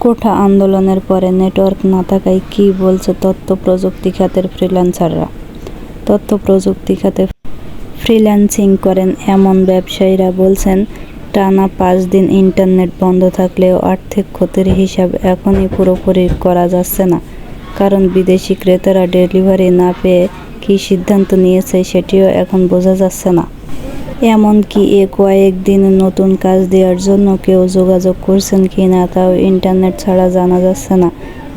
কোঠা আন্দোলনের পরে নেটওয়ার্ক না থাকায় কী বলছে তথ্য প্রযুক্তি খাতের ফ্রিল্যান্সাররা? তথ্য প্রযুক্তি খাতে ফ্রিল্যান্সিং করেন এমন ব্যবসায়ীরা বলছেন, টানা পাঁচ দিন ইন্টারনেট বন্ধ থাকলেও আর্থিক ক্ষতির হিসাব এখনই পুরোপুরি করা যাচ্ছে না। কারণ বিদেশি ক্রেতারা ডেলিভারি না পেয়ে কী সিদ্ধান্ত নিয়েছে সেটিও এখন বোঝা যাচ্ছে না। এমনকি এ কয়েক কয়েকদিন নতুন কাজ দেওয়ার জন্য কেউ যোগাযোগ করছেন কি না তাও ইন্টারনেট ছাড়া জানা যাচ্ছে না।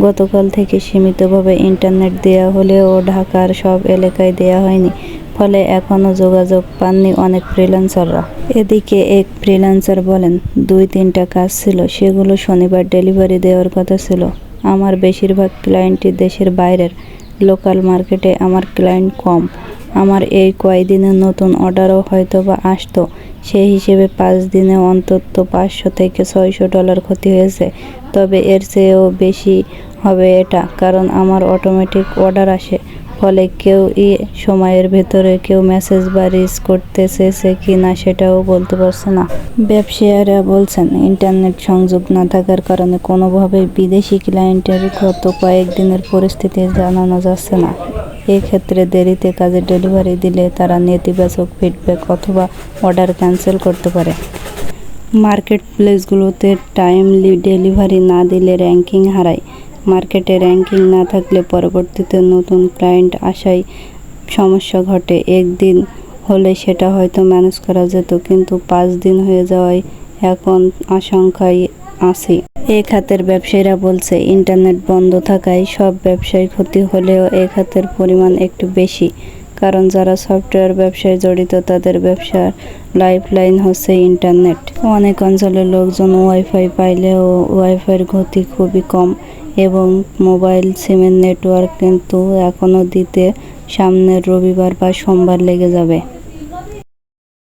গতকাল থেকে সীমিতভাবে ইন্টারনেট দেওয়া হলেও ঢাকার সব এলাকায় দেওয়া হয়নি, ফলে এখনও যোগাযোগ পাননি অনেক ফ্রিল্যান্সাররা। এদিকে এক ফ্রিল্যান্সার বলেন, দুই তিনটা কাজ ছিল, সেগুলো শনিবার ডেলিভারি দেওয়ার কথা ছিল। আমার বেশিরভাগ ক্লায়েন্টই দেশের বাইরের, লোকাল মার্কেটে আমার ক্লায়েন্ট কম। আমার এই কয়দিনে নতুন অর্ডারও হয়তো বা আসতো। সেই হিসেবে পাঁচ দিনে অন্তত পাঁচশো থেকে ছয়শো ডলার ক্ষতি হয়েছে। তবে এর চেয়েও বেশি হবে এটা, কারণ আমার অটোমেটিক অর্ডার আসে। ফলে কেউ ই সময়ের ভেতরে কেউ মেসেজ বা রিচ করতে চেয়েছে কি না সেটাও বলতে পারছে না। ব্যবসায়ীরা বলছেন ইন্টারনেট সংযোগ না থাকার কারণে কোনোভাবেই বিদেশি ক্লায়েন্টের গত কয়েকদিনের পরিস্থিতি জানানো যাচ্ছে না। এক্ষেত্রে দেরিতে কাজের ডেলিভারি দিলে তারা নেতিবাচক ফিডব্যাক অথবা অর্ডার ক্যান্সেল করতে পারে। মার্কেট প্লেসগুলোতে টাইমলি ডেলিভারি না দিলে র্যাঙ্কিং হারায়। মার্কেটে র্যাঙ্কিং না থাকলে পরবর্তীতে নতুন ক্লায়েন্ট আসায় সমস্যা ঘটে। একদিন হলে সেটা হয়তো ম্যানেজ করা যেত, কিন্তু পাঁচ দিন হয়ে যাওয়ায় এখন আশঙ্কায় আছি। এ খাতের ব্যবসায়ীরা বলছে, ইন্টারনেট বন্ধ থাকায় সব ব্যবসায় ক্ষতি হলেও এ খাতের পরিমাণ একটু বেশি। কারণ যারা সফটওয়্যার ব্যবসায় জড়িত, তাদের ব্যবসার লাইফলাইন হচ্ছে ইন্টারনেট। অনেক অঞ্চলের লোকজন ওয়াইফাই পাইলেও ওয়াইফাইয়ের গতি খুবই কম এবং মোবাইল সিমের নেটওয়ার্ক কিন্তু এখনও দিতে সামনের রবিবার বা সোমবার লেগে যাবে।